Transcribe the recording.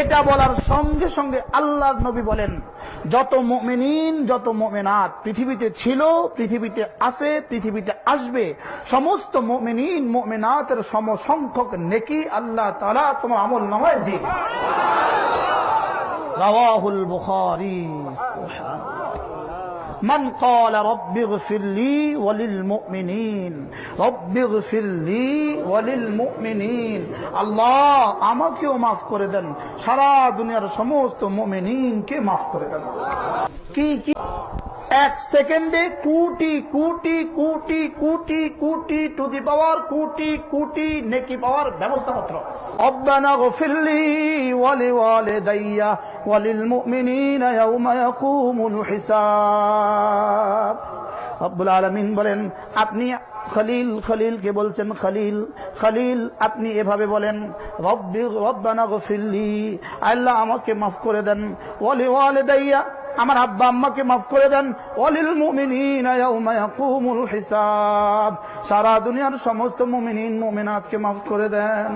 এটা বলার সঙ্গে সঙ্গে আল্লাহ নবী বলেন, যত মমিনিন, যত মোমেনাত, পৃথিবীতে ছিল, পৃথিবীতে আছে, পৃথিবীতে আসবে, সমস্ত মুমিনিন, মোমেনাতের সমসংখ্যক নেকি আল্লাহ তালা তোমার আমল নামায় দিন রাহুল বুখারী। من قال رب اغفر لي وللمؤمنين رب اغفر لي وللمؤمنين আল্লাহ আমাকেও মাফ করে দেন সারা দুনিয়ার সমস্ত মুমিনিনকে মাফ করে দেন কি কি এক সেকেন্ডে কোটি কোটি কোটি কোটি কোটি টু দি পাওয়ার কোটি কোটি, নেকি পাওয়ার ব্যবস্থাপত্র। রব্বানা গফিরলি ওয়ালি ওয়ালিদাইয়া ওয়ালিল মুমিনিনা ইয়াউমা ইয়াকুমুল হিসাব। রব্বুল আলামিন বলেন, আপনি খলিল খলিল খলিলকে বলছেন খলিল খলিল আপনি এভাবে বলেন, রব্বি, রব্বানা গফিরলি, আল্লাহ আমাকে মাফ করে দেন ওয়ালি ওয়ালিদাইয়া আমার আব্বা আম্মাকে মাফ করে দেন। অলিল ইয়াকুমুল হিসাব। সারা দুনিয়ার সমস্ত মুমিনিন, মুমিনাতকে মাফ করে দেন।